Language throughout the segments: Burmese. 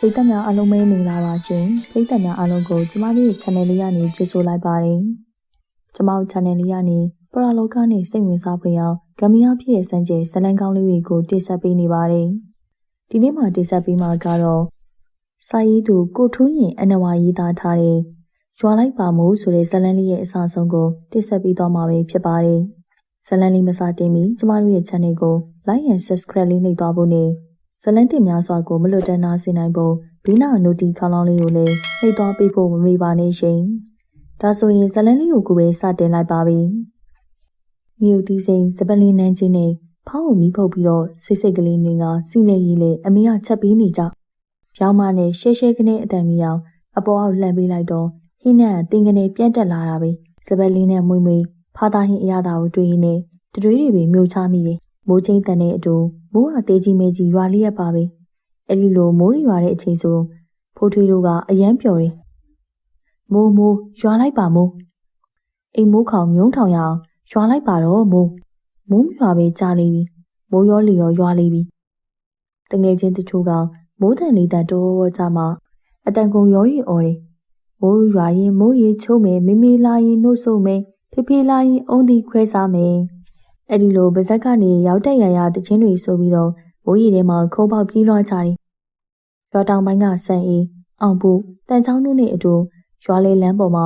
ပရိသတ်များအားလုံးပဲမင်္ဂလာပါရှင်ပရိသတ်များအားလုံးကိုကျမတို့ရဲ့ channel လေးကနေကြိုဆိုလိုက်ပါတယ်ကျမတို့ channel လေးကနေပရလောကနဲ့စိတ်ဝင်စားဖွယ်အောင်ဂမ်ဘီယာဖြစ်ရဲ့စံကျဲဇလန်ကောင်းလေးတွေကိုတင်ဆက်ပေးနေပါတယ်ဒီနေ့မှာတင်ဆက်ပေးမှာကတော့စာရေးသူကိုထူးရင်အနဝါရေးသားထားတဲ့ရွာလိုက်ပါမို့ဆိုတဲ့ဇလန်လေးရဲ့အစအဆုံးကိုတင်ဆက်ပေးတော့မှာပဲဖြစ်ပါတယ်ဇလန်လေးမစတင်မီကျမတို့ရဲ့ channel ကို like and subscribe လေးနှိပ်သွားဖို့နဲ့ ဇလန်းတင်များစွာကိုမလွတ်တမ်းနာစေနိုင်ဖို့ဘီနာနိုတီခေါင်းလောင်းလေးကိုလည်းနှိပ်သွားပေးဖို့မမေ့ပါနဲ့ရှင်။ဒါဆိုရင်ဇလန်းလေးကိုကိုပဲစတင်လိုက်ပါပြီ။ငီယုတီစိန်စပလင်းနန်းချင်းနဲ့ဖောင်းကိုမီးဖုတ်ပြီးတော့စိတ်စိတ်ကလေးတွေကစီလေရီလေအမေကချက်ပေးနေကြ။ရောင်းမနဲ့ရှဲရှဲကနေအတန်မီအောင်အပေါ်အောက်လှမ်းပေးလိုက်တော့ဟင်းနဲ့တင်ကနေပြန့်တက်လာတာပဲ။စပလင်းနဲ့မွေမွေဖာသားဟင်းအရသာကိုတွေ့ရင်းနဲ့တတွေးတွေပဲမျိုးချမိတယ်။မိုးချင်းတန်တဲ့အတူ မိုးဟာတေးကြီးမဲကြီးရွာလျက်ပါပဲအဲ့ဒီလိုမိုးရွာတဲ့အချိန်ဆိုဖိုးထွေးတို့ကအယမ်းပျော်တယ်မိုးမိုးရွာလိုက်ပါမိုးအိမ်မိုးခေါင်မြုံထောင်ရအောင်ရွာလိုက်ပါတော့မိုးမိုးရွာပဲကြားလိပြီမိုးရောလီရောရွာလိပြီတငယ်ချင်းတချို့ကမိုးတန်လေးတန်တိုးဝကြမှာအတန်ကုန်ရောရီအော်တယ်မိုးရွာရင်မိုးရေချိုးမယ်မေမေလာရင်နှုတ်ဆိုမယ်ဖေဖေလာရင်အုံးဒီခွဲစားမယ် အဲ့ဒီလိုပါဇက်ကနေရောက်တဲ့ရရတချင်းတွေဆိုပြီးတော့မိုးရီထဲမှာခိုးပေါက်ပြေးလွှားကြတယ်။ရွာတောင်ပိုင်းကဆန်အေးအောင်ပူတန်ချောင်းတို့နဲ့အတူရွာလေးလမ်းပေါ်မှာ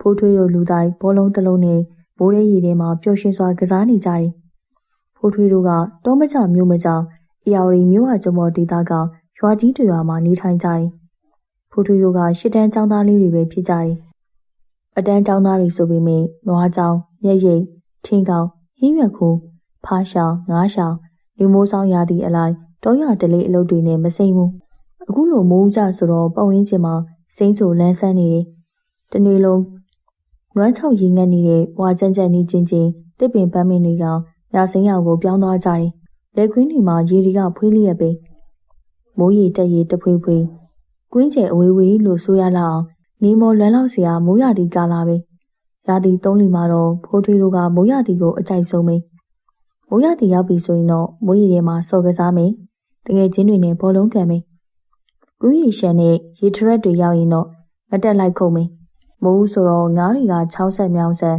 ဖိုးထွေးတို့လူတိုင်းဘောလုံးတစ်လုံးနဲ့မိုးရဲရီထဲမှာပျော်ရွှင်စွာကစားနေကြတယ်။ဖိုးထွေးတို့ကတောမချမြို့မချအရာရီမြို့ဟာကျမော်ဒေတာကရွာကြီးတွေရွာမှာနေထိုင်ကြတယ်။ဖိုးထွေးတို့ကရှစ်တန်းចောင်းသားလေးတွေပဲဖြစ်ကြတယ်။အတန်းចောင်းသားတွေဆိုပေမဲ့နွားចောင်း၊ရက်ရိတ်၊ထင်းကောင် ဟင်းရွက်ခိုးဖားရှောင်ငါးရှောင်လူမိုးဆောင်ရသည့်အလိုက်တောရတလေးအလုပ်တွေနဲ့မစိမ့်ဘူးအခုလိုမိုးကြဆိုတော့ပတ်ဝန်းကျင်မှာစိမ့်ဆူလန်းဆန်းနေတယ်တနေ့လုံးနွမ်းချောက်ရင်ငတ်နေတဲ့ဝါကြမ်းကြမ်းနေချင်းချင်းတစ်ပင်ပန်းမင်းတွေကရာစိမ်းရောင်ကိုပြောင်းသွားကြတယ်လက်ခွင်းတွေမှာရေတွေကဖွေးလျက်ပဲမိုးရီတက်ရီတဖွေးဖွေးကွင်းကျဲအဝေးဝေးလို့ဆိုရလောက်အောင်နေမော်လွမ်းလောက်စရာမိုးရသည့်ကာလာပဲ ရာသီသုံးလီမှာတော့ဖိုးထွေးတို့ကမိုးရသီကိုအကြိုက်ဆုံးပဲမိုးရသီရောက်ပြီဆိုရင်တော့မိုးရီထဲမှာစော်ကစားမယ်တငယ်ချင်းတွေနဲ့ဘောလုံးကန်မယ်ကူးရီရှန်နဲ့ရေထရက်တွေရောက်ရင်တော့ငတက်လိုက်ခုံမယ်မိုးဆိုတော့ငါးတွေကချောင်းဆက်မြောင်းဆန်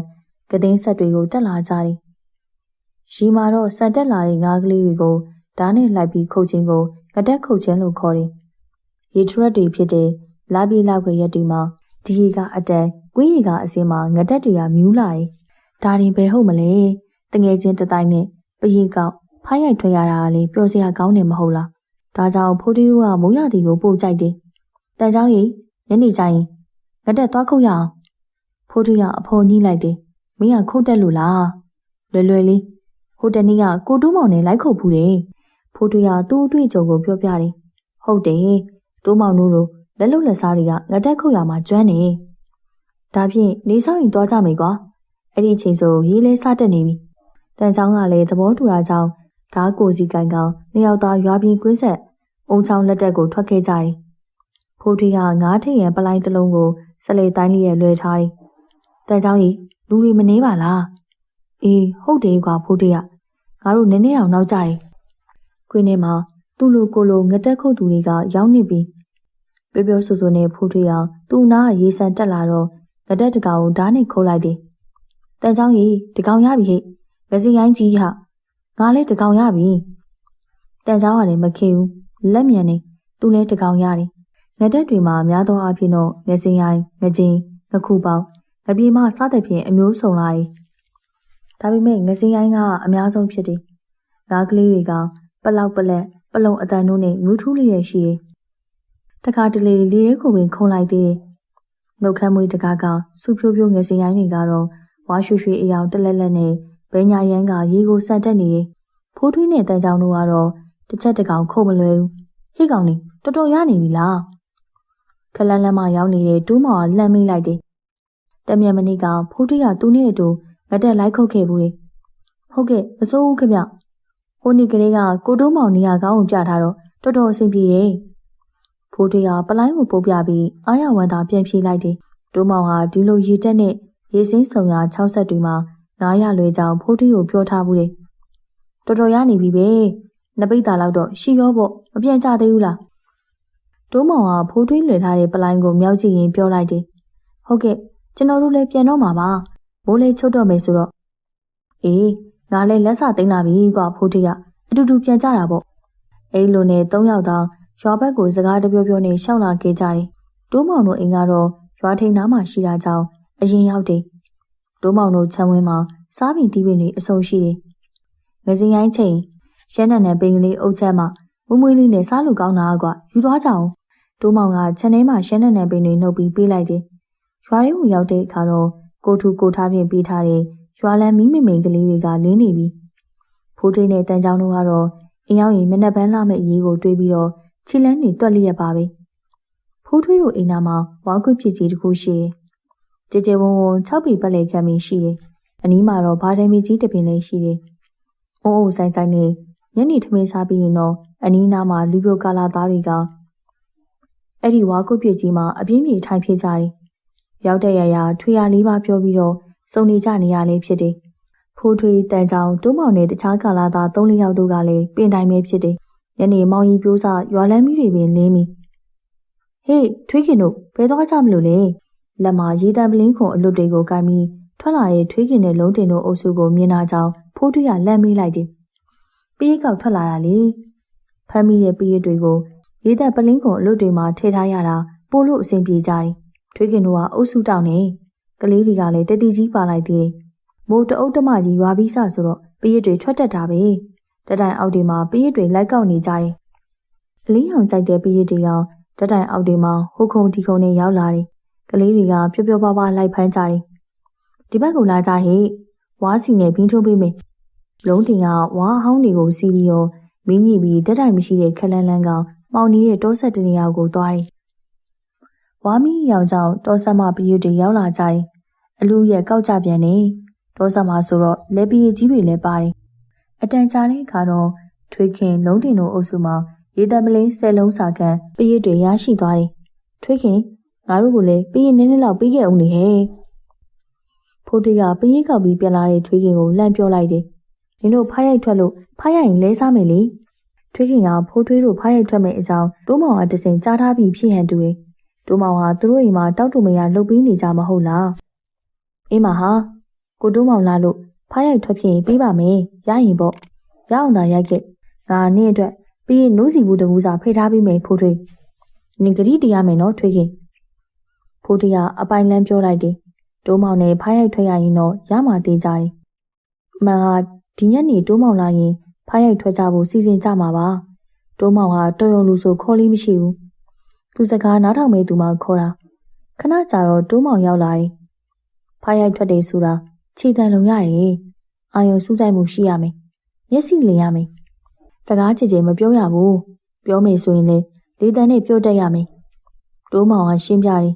ကသိန်းဆက်တွေကိုတက်လာကြတယ်ရီမာတော့စံတက်လာတဲ့ငါးကလေးတွေကိုဓာတ်နဲ့လိုက်ပြီးခုတ်ခြင်းကိုငတက်ခုတ်ခြင်းလို့ခေါ်တယ်ရေထရက်တွေဖြစ်တဲ့လာပြီးလောက်ကရက်တွေမှာ ဒီရေကအတန်ကွင်းရေကအစင်းမှာငတက်တွေကမြူးလာရင်ဒါရင်ဘယ်ဟုတ်မလဲတငယ်ချင်းတတိုင်းနဲ့ပရင်ကောင်ဖိုင်းရိုက်ထွက်ရတာကလေပျော်စရာကောင်းတယ်မဟုတ်လားဒါကြောင့်ဖိုးတီးတို့ကမိုးရတီကိုပို့ကြိုက်တယ်တန်ချောင်းကြီးညနေကျရင်ငတက်သွားခုတ်ရအောင်ဖိုးတီးကအဖေါ်ညှိလိုက်တယ်မင်းကခုတ်တက်လို့လားလွယ်လွယ်လေးဟိုတနေ့ကကိုတူးမောင်နဲ့လိုက်ခုတ်ဘူးတယ်ဖိုးတီးကသူ့အတွေ့အကြုံကိုပြောပြတယ်ဟုတ်တယ်တူးမောင်တို့ လိုလက်လုံလက်စားတွေကငတက်ခုတ်ရမှာကျွမ်းနေ။ဒါဖြင့်နေဆောင်ရင်သွားကြမယ်ကွာအဲ့ဒီအချိန်ဆိုရေးလဲစတက်နေပြီတန်ချောင်းကလည်းသဘောတူတာကြောင့်ဓားကိုစီကန်ကောင်နှစ်ယောက်သားရွာပြင်းကွင်းဆက်အုံချောင်းလက်တက်ကိုထွက်ခဲ့ကြတယ်ဖိုးထွေးကငါးထိပ်ရန်ပလိုင်းတစ်လုံးကိုဆက်လေတိုင်းလေးရဲ့လွှဲထားတယ်တန်ချောင်းကြီးလူတွေမနေပါလားအေးဟုတ်တယ်ကွာဖိုးထွေးကငါတို့နည်းနည်းအောင်နောက်ကြတယ်ခွင်းထဲမှာသူ့လိုကိုလိုငတက်ခုတ်သူတွေကရောက်နေပြီ ပြောပြောဆိုဆိုနဲ့ဖိုးထွေးအောင်သူ့နားရေဆန်တက်လာတော့လက်တက်တကောင်ကိုဓာတ်နဲ့ခိုးလိုက်တယ်။တန်ချောင်းကြီးတကောင်ရပြီဟဲ့။ငစီရိုင်းကြီးဟာငါလည်းတကောင်ရပြီ။တန်ချောင်းကလည်းမခေဘူး။လက်မြန်နေသူလည်းတကောင်ရတယ်။ငတက်တွေမှာများသောအားဖြင့်တော့ငစီရိုင်းငကျင်းငခုပေါင်းငပြေမစသဖြင့်အမျိုးစုံလာတယ်။ဒါပေမဲ့ငစီရိုင်းကအများဆုံးဖြစ်တယ်။ငါးကလေးတွေကပလောက်ပလက်ပလုံအတန်တို့နဲ့ငူးထူးလျက်ရှိတယ်။ တခါတလေလေရဲကိုပင်ခုံလိုက်သေးတယ်နှုတ်ခမ်းမွေးတကားကစူဖြိုးဖြိုးငယ်စင်ရိုင်းတွေကတော့ဝါရွှေရွှေအယောင်တက်လက်လက်နဲ့ဘဲညာရန်ကရေကိုဆန်တက်နေဖိုးထွေးနဲ့တန်ချောင်းတို့ကတော့တစ်ချက်တကောင်ခုတ်မလွယ်ဘူးဟိကောင်နေတော်တော်ရနေပြီလားခလန်းလန်းမရောက်နေတဲ့တူးမောင်ကလှမ်းမိလိုက်တယ်တမြန်မနေ့ကဖိုးထွေးကသူ့နဲ့အတူငတက်လိုက်ခုတ်ခဲ့ဘူးလေဟုတ်ကဲ့မစိုးဘူးခင်ဗျဟိုနေ့ကလေးကကိုတိုးမောင်နေရာကောင်းကိုပြထားတော့တော်တော်အဆင်ပြေတယ် ဖိုးထွေးကပလိုင်းကိုပို့ပြပြီးအားရဝမ်းသာပြန်ပြေးလိုက်တယ်။တိုးမောင်ဟာဒီလိုရေတက်နဲ့ရေစင်းဆောင်ရာ6ဆက်တွေမှာငားရလွဲကြောင်ဖိုးထွေးကိုပြောထားဘူးလေ။တော်တော်ရနေပြီပဲ။နှစ်ပိတ်တာလောက်တော့ရှိရောပေါ့မပြန်ကြသေးဘူးလားတိုးမောင်ကဖိုးထွေးလွယ်ထားတဲ့ပလိုင်းကိုမြောက်ကြည့်ရင်ပြောလိုက်တယ်။ဟုတ်ကဲ့ကျွန်တော်တို့လည်းပြန်တော့မှာပါ။မိုးလေးချုပ်တော့မယ်ဆိုတော့အေးငါလည်းလက်စသိမ်းလာပြီကွာဖိုးထွေးကအတူတူပြန်ကြတာပေါ့။အဲ့လိုနဲ့၃ယောက်တောင် ရွာဘက်ကိုစကားတပြောပြောနဲ့ရှောက်လာခဲ့ကြတယ်။တိုးမောင်တို့အိမ်ကတော့ရွာထိန်နားမှာရှိတာကြောင့်အရင်ရောက်တယ်။တိုးမောင်တို့ခြံဝင်းမှာစားပင်တီးပင်တွေအဆုံရှိတယ်။ငစင်ရိုင်းချိန်ရှမ်းနံနဲ့ပင်ကလေးအုပ်ချက်မှာမွမွေးလေးနဲ့စားလို့ကောင်းတာကွာယူသွားကြအောင်တိုးမောင်ကခြံထဲမှာရှမ်းနံနဲ့ပင်တွေနှုတ်ပြီးပေးလိုက်တယ်ရွာထဲကိုရောက်တဲ့အခါတော့ကိုထူကိုထားပြင်ပေးထားတဲ့ရွာလန်းမီးမမိန်ကလေးတွေကလင်းနေပြီဖိုးထွေးနဲ့တန်ချောင်းတို့ကတော့အင်းရောက်ရင်မနှက်ပန်းလာမဲ့အရေးကိုတွေးပြီးတော့ ခြေလန်းတွေတွက်လျက်ပါပဲဖိုးထွေးတို့အိမ်နာမှာဝါကွဖြစ်ကြီးတစ်ခုရှိတယ်ကြဲကြဲဝုံဝုံ၆ပေပတ်လေခံပြီးရှိတယ်အနီးမှာတော့ဘာဒမီကြီးတစ်ပင်လေးရှိတယ်အုံးအုံဆိုင်ဆိုင်နဲ့ညနေထမင်းစားပြီးရင်တော့အနီးနားမှာလူပြိုကာလာသားတွေကအဲ့ဒီဝါကုတ်ပြစ်ကြီးမှာအပြင်းပြေထိုင်ဖြစ်ကြတယ်။ရောက်တဲ့ရရထွေရလေးပါပြောပြီးတော့စုံနေကြနေရလေးဖြစ်တယ်။ဖိုးထွေးတန်ချောင်းတိုးမောင်နဲ့တခြားကာလာသား၃-၄ယောက်တို့ကလည်းပင်တိုင်းပဲဖြစ်တယ်။ ညနေမောင်ကြီးပြိုးစားရွာလမ်းမီးတွေပင်လင်းပြီ။ဟေးထွေးခင်တို့ဘယ်သွားကြမလို့လဲ။လက်မှာရေတံပလင်းခွန်အလွတ်တွေကိုကိုင်းပြီးထွက်လာတဲ့ထွေးခင်နဲ့လုံးတင်တို့အုပ်စုကိုမြင်လာကြောင်းဖိုးထွေးကလန့်မေးလိုက်တယ်။ပေးကောက်ထွက်လာတာလေ။ဖမ်းမိတဲ့ပေးရတွေကိုရေသက်ပလင်းကုန်အလွတ်တွေမှာထည့်ထားရတာပို့လို့အဆင်ပြေကြတယ်။ထွေးခင်တို့ကအုပ်စုတောင်းနေကလေးတွေကလည်းတတိကြီးပါလိုက်သေးတယ်။မိုးတအုပ်တမကြီးရွာပြီးစဆိုတော့ပရစ်တွေထွက်တက်တာပဲ။ တတိုင်အောက်တွေမှာပရစ်တွေလိုက်ကောက်နေကြတယ်။အလင်းအောင်ကြိုက်တဲ့ပရစ်တွေအောင်တတိုင်အောက်တွေမှာဟိုခုံဒီခုံနဲ့ရောက်လာတယ်။ကလေးတွေကပျော်ပျော်ပါပါလိုက်ဖမ်းကြတယ်။ဒီဘက်ကိုလာကြဟဲ့။ဝါးစီနဲ့ဘင်းထိုးပေးမယ်။လုံးတင်ကဝါးဟောင်းတွေကိုစီးပြီးတော့မင်းကြီးပြီးတက်တိုင်မရှိတဲ့ခက်လန်းလန်းကောင်မှောင်နေတဲ့တောဆက်တနေရာကိုသွားတယ်။ဝါမီရောင်ကြောင့်တောဆက်မပရိယုတွေရောက်လာကြတယ်။အလူရဲ့ကောက်ကြပြန်နေတောဆက်မဆိုတော့လဲပရိကြီးတွေလည်းပါတယ်။ အတန်ကြာတဲ့အခါတော့ထွေးခင်လုံးတင်တို့အုပ်စုမှာရေတပလင်းဆယ်လုံးစာကန်ပရိယုတွေရရှိသွားတယ်။ထွေးခင်ငါတို့ကလည်းပရိယနည်းနည်းလောက်ပြီးခဲ့အောင်လေဟဲ့။ဖိုးတေးကပရိကောက်ပြီးပြန်လာတဲ့ထွေးခင်ကိုလှမ်းပြောလိုက်တယ်။နင်တို့ဖားရိုက်ထွက်လို့ဖားရိုက်ရင်လဲစားမယ်လေ။ထွေးခင်ကဖိုးထွေးတို့ဖားရိုက်ထွက်မဲ့အကြောင်းတိုးမောင်ကတစင်ကြားထားပြီးဖြစ်ဟန်တူတယ်။တိုးမောင်ဟာသူတို့အိမ်မှာတောက်တူမရလှုပ်ပြီးနေကြမဟုတ်လား။အေးမဟာကိုတိုးမောင်လာလို့ ဖားရိုက်ထွက်ဖြစ်ရင်ပြီးပါမယ်။ရရင်ပေါ့။ရအောင်သာရိုက်ခဲ့။ငါနင့်အတွက်ပြီးရင်နိုးစီဘူးတဘူးစာဖိထားပြီးမယ်ဖိုးထွေး။နင်ဂရီတရားမယ်နော်ထွေးခင်။ဖိုးထွေးကအပိုင်လန်းပြောလိုက်တယ်။တိုးမောင်နဲ့ဖားရိုက်ထွက်ရရင်တော့ရမှာသေးကြတယ်။အမှန်ကဒီညနေတိုးမောင်လာရင်ဖားရိုက်ထွက်ကြဖို့စီစဉ်ကြမှာပါတိုးမောင်ကတော်ရုံလူဆိုခေါ်လေးမရှိဘူးသူစကားနားထောင်မဲ့သူမှခေါ်တာခဏကြာတော့တိုးမောင်ရောက်လာတယ်ဖားရိုက်ထွက်တယ်ဆိုတာ ခြေတံလုံရတယ်အာယုံစူးစိုက်မှုရှိရမယ်မျက်စိလင်ရမယ်စကားချေချေမပြောရဘူးပြောမယ်ဆိုရင်လေလေးတန်းနဲ့ပြောတတ်ရမယ်တိုးမောင်ကရှင်းပြတယ်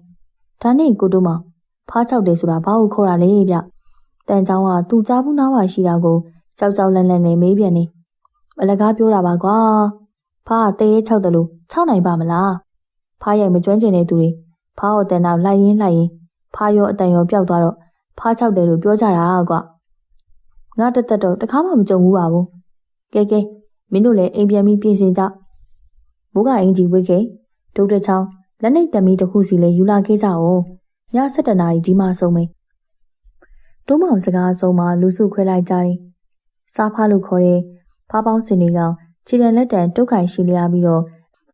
ဒါနဲ့ကိုတိုးမောင်ဖားချောက်တယ်ဆိုတာဘာကိုခေါ်တာလဲဗျတန်ချောင်းကသူ့ကြားဘူးနားပါရှိတာကိုကြောက်ကြောက်လန့်လန့်နဲ့မေးပြန်နေအလကားပြောတာပါကွာဖားကတဲရဲ၆တလို့၆နိုင်ပါမလားဖားရိုက်မကျွမ်းကျင်တဲ့သူတွေဖားဟော်တန်နောက်လိုက်ရင်းလိုက်ရင်းဖားရောအတန်ရောပျောက်သွားတော့ ဖား၆တယ်လို့ပြောကြတာကွာငါတက်တက်တော့တခါမှမကြုံဘူးပါဘူးကဲကဲမင်းတို့လည်းအိမ်ပြန်ပြီးပြင်ဆင်ကြမိုးကအင်ကြီးဝိတ်ခဲ့ဒုတ်တချောင်းလက်နှိပ်တမီတစ်ခုစီလည်းယူလာခဲ့ကြအောင်ည7နာရီဒီမှဆုံးမေးတိုးမောင်စကားဆုံးမှလူစုခွဲလိုက်ကြတယ်စားဖားလို့ခေါ်တဲ့ဖားပေါင်းစင်တွေကခြေတံလက်တံတုတ်ခိုင်ရှိလျားပြီးတော့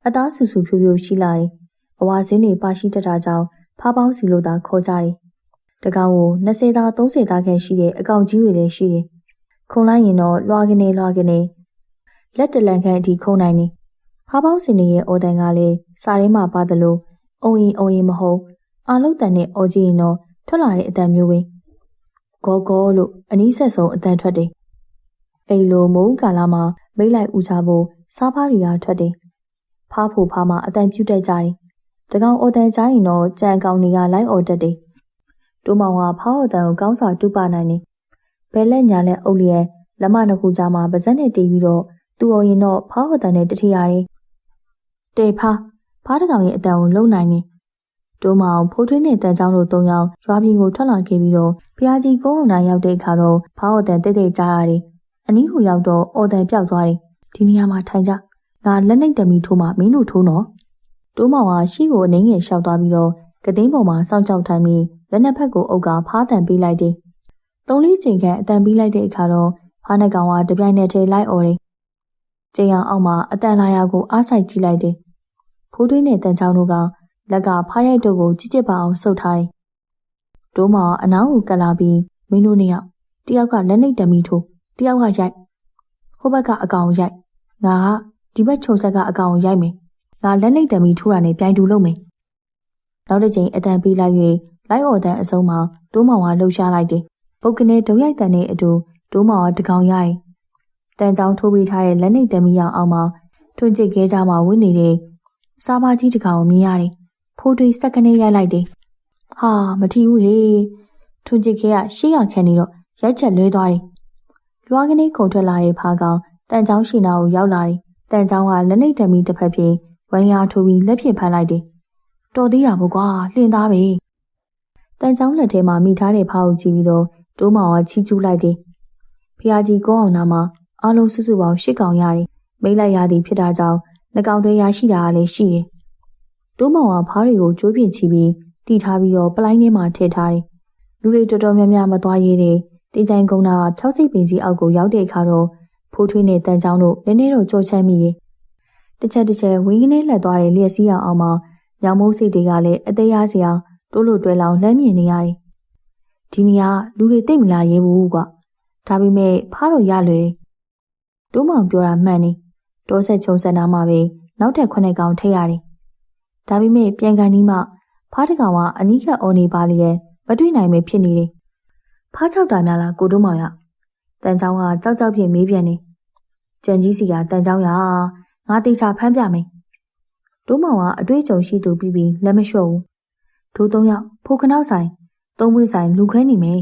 အသားဆူဆူဖြူဖြူရှိလာတယ်။အဝါစင်းတွေပါရှိတတ်တာကြောင့်ဖားပေါင်းစီလို့သာခေါ်ကြတယ်။ တကောင်ကို20သား30သားခန့်ရှိတဲ့အကောင်ကြီးတွေလည်းရှိတယ်။ခုံလိုက်ရင်တော့လွှာကနေလွှာကနေလက်တလန်ခန့်အထိခုံနိုင်နေ။ဖားပေါင်းစင်တွေရဲ့အော်တန်ကလည်းစားထဲမှာပါသလိုအုံရင်အုံရင်မဟုတ်အာလုတ်တန်နဲ့အော်ကြည့်ရင်တော့ထွက်လာတဲ့အတန်မျိုးပဲ။ဂေါဂေါလို့အနီးဆက်ဆုံးအတန်ထွက်တယ်အိမ်လိုမိုးကာလာမှာမိတ်လိုက်ဦးချဖို့စားဖားတွေကထွက်တယ်။ဖားဖို့ဖားမှအတန်ပြုတ်တက်ကြတယ်။တကောင်အော်တန်ကြရင်တော့ကြံကောင်တွေကလိုက်အော်တက်တယ်။ တိုးမောင်ကဖားအော်တန်ကိုကောင်းစွာတူပါနိုင်တယ်။ဘဲလက်ညာလက်အုပ်လျက်လက်မနှစ်ခုကြားမှာပါဇက်နဲ့တီးပြီးတော့သူ့အော်ရင်တော့ဖားအော်တန်နဲ့တထီရတယ်။တေဖားဖားတကောင်ရဲ့အတန်ကိုလုံနိုင်တယ်။တိုးမောင်ဖိုးထွေးနဲ့တန်ချောင်းတို့သုံးယောက်ရွာပြည်ကိုထွက်လာခဲ့ပြီးတော့ဖျားကြီးကုန်းအောင်နာရောက်တဲ့အခါတော့ဖားအော်တန်တိတ်တိတ်ကြားရတယ်။အနီးကိုရောက်တော့အော်တန်ပြောက်သွားတယ်ဒီနေရာမှာထိုင်ကြငါလက်နှိပ်တမီထိုးမှမင်းတို့ထိုးနော်တိုးမောင်ကရှီကိုအနှင်းငယ်လျှောက်သွားပြီးတော့ကသိန်းပေါ်မှာစောင့်ကြောက်ထိုင်ပြီး လက်နှစ်ဖက်ကိုအုပ်ကဖားတန်ပေးလိုက်တယ်။သုံးလေးချိန်ခန့်အတန်ပေးလိုက်တဲ့အခါတော့ဖားနှကောင်ကတပြိုင်နက်တည်းလိုက်អော်တယ်။ကျင်းအောင်အောက်မှာအတန်လာရာကိုအားဆိုင်ကြည့်လိုက်တယ်။ဖိုးထွေးနဲ့တန်ချောင်းတို့ကလက်ကဖားရိုက်တို့ကိုကြည့်ကြည့်ပါအောင်ဆုပ်ထားတယ်။တိုးမောင်ကအနောင်းကိုကပ်လာပြီးမင်းတို့နှစ်ယောက်တယောက်ကလက်နှိပ်တမီထိုးတယောက်ကရိုက်ဟိုဘက်ကအကောင်ရိုက်ငါကဒီဘက်ခြုံဆက်ကအကောင်ရိုက်မယ်ငါလက်နှိပ်တမီထိုးတာနဲ့ပြိုင်တူလုပ်မယ်နောက်တစ်ချိန်အတန်ပေးလိုက်၍ လိုက်အော်တန်အစုံမှာတိုးမောင်ကလှုပ်ရှားလိုက်တယ်ပုတ်ကနေဒုံရိုက်တန်နဲ့အတူတိုးမောင်ကတကောင်ရတယ်တန်ချောင်းထိုးပေးထားတဲ့လက်နှိပ်တမီရောင်အောင်မှာထွန်းကျစ်ခဲကြမှာဝင်းနေတဲ့စားပါကြီးတကောင်မြင်ရတယ်ဖိုးတွေးစက်ကနေရိုက်လိုက်တယ်ဟာမထီဘူးဟေးထွန်းကျစ်ခဲကရှေ့ရခံနေတော့ရိုက်ချက်လွဲသွားတယ်။လွားကနေခုန်ထွက်လာတဲ့ဖားကောင်တန်ချောင်းရှိနာကိုရောက်လာတယ်။တန်ချောင်းကလက်နှိပ်တမီတစ်ဖက်ပြင်ဝိုင်းရာထိုးပြီးလက်ဖြင့်ဖမ်းလိုက်တယ်။တော်သေးတာပေါ့ကွာလှင်သားပဲ။ တန်ချောင်းလက်ထဲမှာမိထားတဲ့ဖားကိုကြည့်ပြီးတော့တိုးမောင်ကချီးကျူးလိုက်တယ်။ဖျားကြီးကုန်းအောင်နာမှာအလုံးစုစုပေါင်း၈ကောင်ရတယ်။မိတ်လိုက်ရသည်ဖြစ်တာကြောင့်နှကောင်တွေရရှိတာလည်းရှိတယ်။တိုးမောင်ကဖားတွေကိုကျိုးပြင်းချပြီးတီထားပြီးတော့ပလိုင်းထဲမှာထည့်ထားတယ်။လူတွေတော်တော်များများမသွားရတဲ့တင်ချိုင်ကုန်းနာဖြောက်စိတ်ပင်ကြီးအောက်ကိုရောက်တဲ့အခါတော့ဖိုးထွေးနဲ့တန်ချောင်းတို့နည်းနည်းတော့ကြောချမ်းမိတယ်။တစ်ချက်တစ်ချက်ဝင်းကနေလှက်သွားတဲ့လျက်စီးအောင်အောင်မှာညောင်မိုးစိတ်တွေကလည်းအသေးရစရာ တိုးလို့တွဲလောင်လှမ်းမြင်နေရတယ်။ဒီနေရာလူတွေသိမ့်မလာရဲဘူးကွာ။ဒါပေမဲ့ဖားတော့ရလွယ်။တိုးမောင်ပြောတာမှန်နေ။တောဆက်ချုံစံနာမှာပဲနောက်ထပ်ခုနှစ်ကောင်ထိတ်ရတယ်။ဒါပေမဲ့ပြန်ကန်ဒီမှဖားတကောင်ကအနီးကအော်နေပါလျက်မတွေ့နိုင်ပဲဖြစ်နေတယ်ဖားချောက်တာများလားကိုတို့မောင်ရတန်ချောင်းကကြောက်ကြောက်ဖြင့်မေးပြန်နေကြံကြီးစီကတန်ချောင်းရငါတေချာဖမ်းပြမယ်တို့မောင်ကအတွေ့အကြုံရှိသူပြီးပြီးလက်မလျှော့ဘူး တို့သုံးယောက်ဖိုခနောက်ဆိုင်သုံးပွေးဆိုင်လူခွဲနေမယ်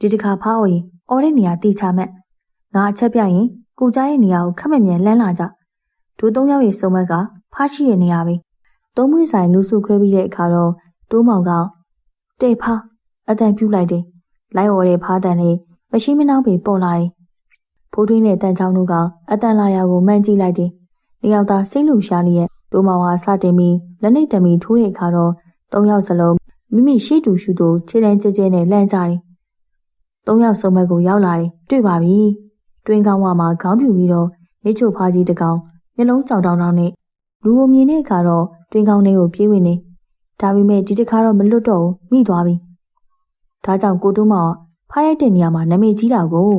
ဒီတခါဖားအော်ရင်အော်တဲ့နေရာတေချာမဲ့ငါအချက်ပြရင်ကိုကြားရဲ့နေရာကိုခက်မမြန်လန်းလာကြတို့သုံးယောက်ရဲ့စုံမက်ကဖားရှိတဲ့နေရာပဲသုံးပွေးဆိုင်လူစုခွဲပြီးတဲ့အခါတော့တိုးမောင်ကတဲ့ဖားအတန်ပြူလိုက်တယ်လိုက်ဝေါ်တဲ့ဖားတန်လေးမရှိမနှောင်းပင်ပေါ်လာတယ်။ဖိုးထွင်းနဲ့တန်ချောင်းတို့ကအတန်လာရာကိုမှန်းကြည့်လိုက်တယ်။နှစ်ယောက်သားစိတ်လူရှားလျက်ဒိုမောင်ဟာစတင်ပြီးလက်နှိပ်တမီထိုးတဲ့အခါတော့ သုံးယောက်စလုံးမိမိရှိတူရှူသူခြေလန်းကျဲကျဲနဲ့လှမ်းကြတယ်။သုံးယောက်ဆုံးဘက်ကိုရောက်လာတယ်။တွေ့ပါပြီ။တွင်းကောင်းဝမှာခေါင်းပြူပြီးတော့နေချိုဖားကြီးတကောင်မျက်လုံးကြောင်တောင်တောင်နဲ့လူကိုမြင်တဲ့အခါတော့တွင်းကောင်းထဲကိုပြေးဝင်နေ။ဒါပေမဲ့ဒီတစ်ခါတော့မလွတ်တော့ဘူးမိသွားပြီ။ဒါကြောင့်ကိုတူးမောင်ဖားရိုက်တဲ့နေရာမှာနာမည်ကြီးတာကို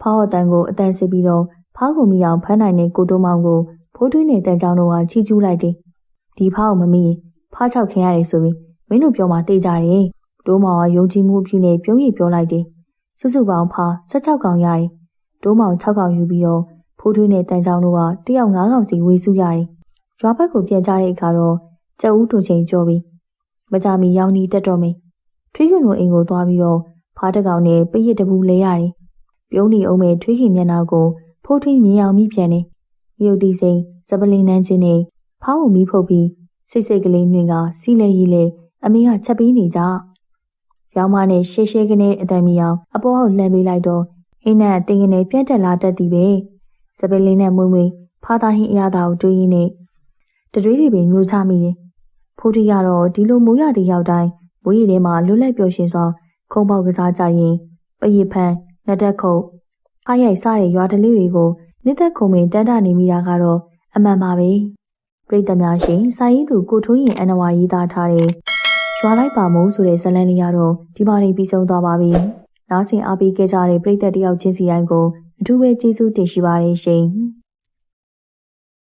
ဖားဟော်တန်ကိုအတန်စစ်ပြီးတော့ဖားကိုမိအောင်ဖမ်းနိုင်တဲ့ကိုတူးမောင်ကိုဖိုးထွေးနဲ့တန်ချောင်းတို့ကချီးကျူးလိုက်တယ်။ဒီဖားကိုမမီ ဖားချောက်ခင်ရတယ်ဆိုပြီးမင်းတို့ပြောမှသိကြတယ်။တိုးမောင်ကယုံကြည်မှုအဖြစ်နဲ့ပြုံးရည်ပြောလိုက်တယ်။စုစုပေါင်းဖား16ကောင်ရတယ်။တိုးမောင်6ကောင်ယူပြီးတော့ဖိုးထွေးနဲ့တန်ချောင်းတို့ကတယောက်9ကောင်စီဝေစုရတယ်။ရွာဘက်ကိုပြန်ကြတဲ့အခါတော့ကြက်ဦးတူချိန်ကြောပြီးမကြမီရောင်နီတက်တော့မယ်ထွေးခင်တို့အိမ်ကိုသွားပြီးတော့ဖားတကောင်နဲ့ပရစ်တပူလဲရတယ်။ပြုံးနေအောင်မဲ့ထွေးခင်မျက်နှာကိုဖိုးထွေးမြင်အောင်မိပြန်နေ။ရုပ်သီးစိန်စပလင်းနှန်းချင်းနဲ့ဖားကိုမိဖုတ်ပြီး စိတ်စိတ်ကလေးနှင်ကစီးလဲရီလဲအမေကချက်ပေးနေကြ။ရောင်မနဲ့ရှေးရှေးကနေအတန်မီအောင်အပေါ်အောက်လှမ်းပေးလိုက်တော့ဟင်းနဲ့တင်ကနေပြတ်တက်လာတတ်သည်ပဲ။စပလင်းနဲ့မွေးမွေးဖားသားဟင်းအရသာကိုတွေးရင်းနဲ့တတွေးတွေပင်မျိုးချမိတယ်။ဖိုးထွေးကတော့ဒီလိုမိုးရတဲ့ရောက်တိုင်းမွေးရည်ထဲမှာလွတ်လပ်ပျော်ရွှင်စွာခုံပေါက်ကစားကြရင်ပရစ်ဖန်လက်တက်ခုတ်အားရိုက်စားတဲ့ရွာတလေးတွေကိုနှစ်သက်ခုံပင်တန်းတနေမိတာကတော့အမှန်ပါပဲ ပြည်သက်များရှင်စာရေးသူကိုထွန်းရင်အနဝါရေးသားထားတဲ့ရွာလိုက်ပါမို့ဆိုတဲ့ဇာတ်လမ်းလေးကတော့ဒီမှာနေပြီးဆုံးသွားပါပြီ။နားဆင်အားပေးခဲ့ကြတဲ့ပြည်သက်တယောက်ချင်းစီတိုင်းကိုအထူးပဲကျေးဇူးတင်ရှိပါတယ်ရှင်။